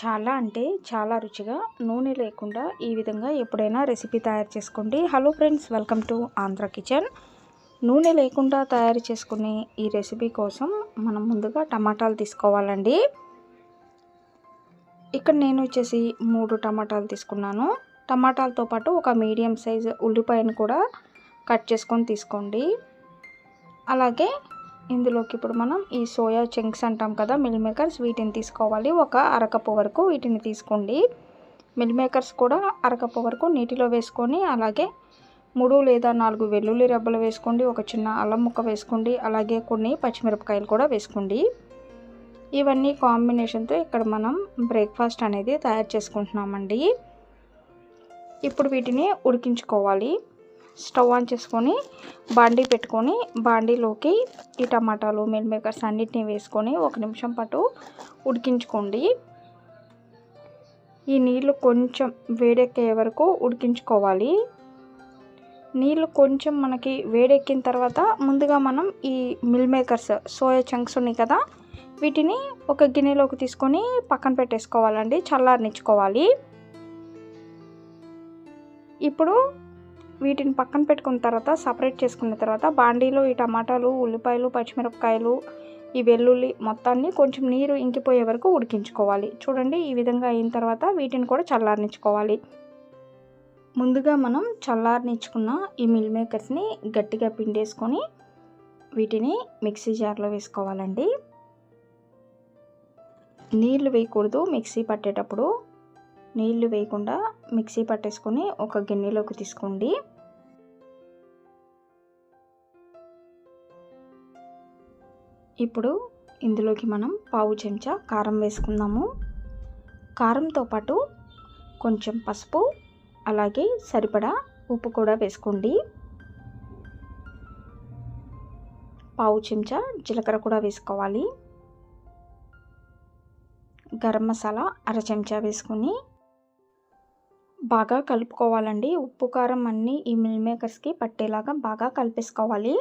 చాలా అంటే చాలా రుచిగా నూనె లేకుండా ఈ విధంగా ఎప్పుడైనా రెసిపీ తయారు చేసుకోండి. Hello friends welcome to Andhra kitchen. నూనె లేకుండా తయారు చేసుకునే ఈ రెసిపీ కోసం మనం ముందుగా టమాటాలు తీసుకోవాలండి. ఇక్కడ నేను వచ్చేసి మూడు టమాటాలు తీసుకున్నాను. టమాటాలతో పాటు ఒక మీడియం సైజ్ ఉల్లిపాయను కూడా కట్ చేసుకొని తీసుకోండి. అలాగే ఇందులోకి ఇప్పుడు మనం ఈ సోయా చంక్స్ అంటాం కదా మిల్ మేకర్స్. వీటిని తీసుకోవాలి. ఒక అరకప్పు వరకు వీటిని తీసుకోండి. మిల్ మేకర్స్ కూడా అరకప్పు వరకు నీటిలో వేసుకొని అలాగే మూడు లేదా నాలుగు వెల్లుల్లి రెబ్బలు వేసుకోండి. ఒక చిన్న అల్లం ముక్క వేసుకోండి. అలాగే కొన్ని పచ్చిమిరపకాయలు కూడా వేసుకోండి. ఇవన్నీ కాంబినేషన్తో ఇక్కడ మనం బ్రేక్ఫాస్ట్ అనేది తయారు చేసుకుంటున్నామండి. ఇప్పుడు వీటిని ఉడికించుకోవాలి. స్టవ్ ఆన్ చేసుకొని బాండీ పెట్టుకొని బాండీలోకి ఈ టమాటాలు మిల్ మేకర్స్ అన్నిటిని వేసుకొని ఒక నిమిషం పాటు ఉడికించుకోండి. ఈ నీళ్ళు కొంచెం వేడెక్కే వరకు ఉడికించుకోవాలి. నీళ్ళు కొంచెం మనకి వేడెక్కిన తర్వాత ముందుగా మనం ఈ మిల్ మేకర్స్ సోయా చంక్స్ ఉన్నాయి కదా వీటిని ఒక గిన్నెలోకి తీసుకొని పక్కన పెట్టేసుకోవాలండి చల్లారనిచ్చుకోవాలి. ఇప్పుడు వీటిని పక్కన పెట్టుకున్న తర్వాత సపరేట్ చేసుకున్న తర్వాత బాండీలో ఈ టమాటాలు ఉల్లిపాయలు పచ్చిమిరపకాయలు ఈ వెల్లుల్లి మొత్తాన్ని కొంచెం నీరు ఇంకిపోయే వరకు ఉడికించుకోవాలి. చూడండి ఈ విధంగా అయిన తర్వాత వీటిని కూడా చల్లారనిచ్చుకోవాలి. ముందుగా మనం చల్లారనిచ్చుకున్న ఈ మిల్ మేకర్స్ని గట్టిగా పిండేసుకొని వీటిని మిక్సీ జార్లో వేసుకోవాలండి. నీళ్ళు వేయకూడదు మిక్సీ పట్టేటప్పుడు. నీళ్ళు వేయకుండా మిక్సీ పట్టేసుకొని ఒక గిన్నెలోకి తీసుకోండి. ఇప్పుడు ఇందులోకి మనం పావు చెంచా కారం వేసుకుందాము. కారంతో పాటు కొంచెం పసుపు అలాగే సరిపడా ఉప్పు కూడా వేసుకోండి. పావు చెంచా జీలకర్ర కూడా వేసుకోవాలి. గరం మసాలా అర చెంచా వేసుకొని బాగా కలుపుకోవాలండి. ఉప్పు కారం అన్నీ ఈ మిల్ మేకర్స్కి పట్టేలాగా బాగా కలిపేసుకోవాలి.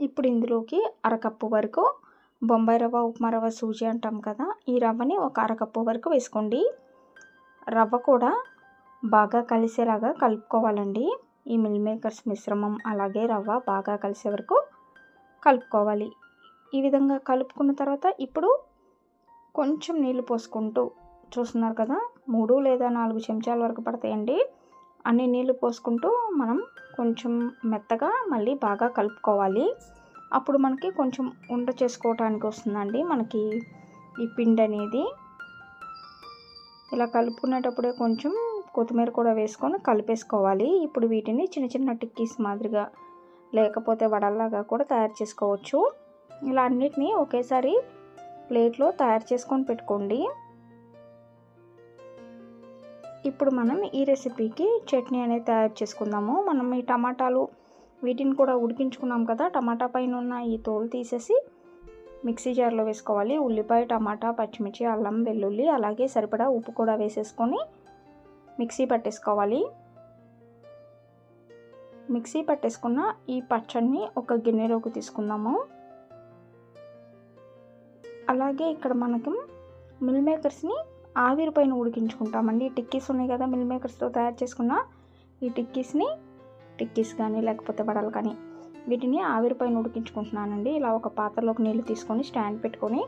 ఇప్పుడు ఇందులోకి అరకప్పు వరకు బొంబాయి రవ్వ ఉప్మా రవ్వ సూజీ అంటాం కదా ఈ రవ్వని ఒక అరకప్పు వరకు వేసుకోండి. రవ్వ కూడా బాగా కలిసేలాగా కలుపుకోవాలండి. ఈ మిల్ మేకర్స్ మిశ్రమం అలాగే రవ్వ బాగా కలిసే వరకు కలుపుకోవాలి. ఈ విధంగా కలుపుకున్న తర్వాత ఇప్పుడు కొంచెం నీళ్ళు పోసుకుంటూ చూస్తున్నారు కదా? మూడు లేదా నాలుగు చెంచాల వరకు పడతాయండి. అన్ని నీళ్ళు పోసుకుంటూ మనం కొంచెం మెత్తగా మళ్ళీ బాగా కలుపుకోవాలి. అప్పుడు మనకి కొంచెం ఉండ చేసుకోవటానికి వస్తుందండి మనకి ఈ పిండి అనేది. ఇలా కలుపుకునేటప్పుడే కొంచెం కొత్తిమీర కూడా వేసుకొని కలిపేసుకోవాలి. ఇప్పుడు వీటిని చిన్న చిన్న టిక్కీస్ మాదిరిగా లేకపోతే వడల్లాగా కూడా తయారు చేసుకోవచ్చు. ఇలా అన్నిటినీ ఒకేసారి ప్లేట్లో తయారు చేసుకొని పెట్టుకోండి. ఇప్పుడు మనం ఈ రెసిపీకి చట్నీ అనేది తయారు చేసుకుందాము. మనం ఈ టమాటాలు వీటిని కూడా ఉడికించుకున్నాం కదా టమాటా పైన ఉన్న ఈ తోలు తీసేసి మిక్సీ జార్లో వేసుకోవాలి. ఉల్లిపాయ టమాటా పచ్చిమిర్చి అల్లం వెల్లుల్లి అలాగే సరిపడా ఉప్పు కూడా వేసేసుకొని మిక్సీ పట్టేసుకోవాలి. మిక్సీ పట్టేసుకున్న ఈ పచ్చడిని ఒక గిన్నెలోకి తీసుకుందాము. అలాగే ఇక్కడ మనకు మిల్ మేకర్స్ని ఆవిరి పైన ఉడికించుకుంటామండి. టిక్కీస్ ఉన్నాయి కదా మిల్ మేకర్స్తో తయారు చేసుకున్న ఈ టిక్కీస్ని టిక్కీస్ కానీ లేకపోతే వడలు కానీ వీటిని ఆవిరి పైన ఉడికించుకుంటున్నానండి. ఇలా ఒక పాత్రలోకి నీళ్ళు తీసుకొని స్టాండ్ పెట్టుకొని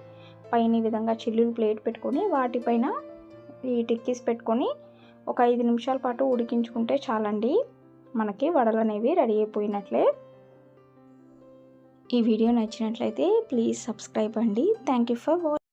పైన ఈ విధంగా చిల్లులు ప్లేట్ పెట్టుకొని వాటిపైన ఈ టిక్కీస్ పెట్టుకొని ఒక ఐదు నిమిషాల పాటు ఉడికించుకుంటే చాలండి. మనకి వడలు అనేవి రెడీ అయిపోయినట్లే. ఈ వీడియో నచ్చినట్లయితే ప్లీజ్ సబ్స్క్రైబ్ అండి. Thank you for watch.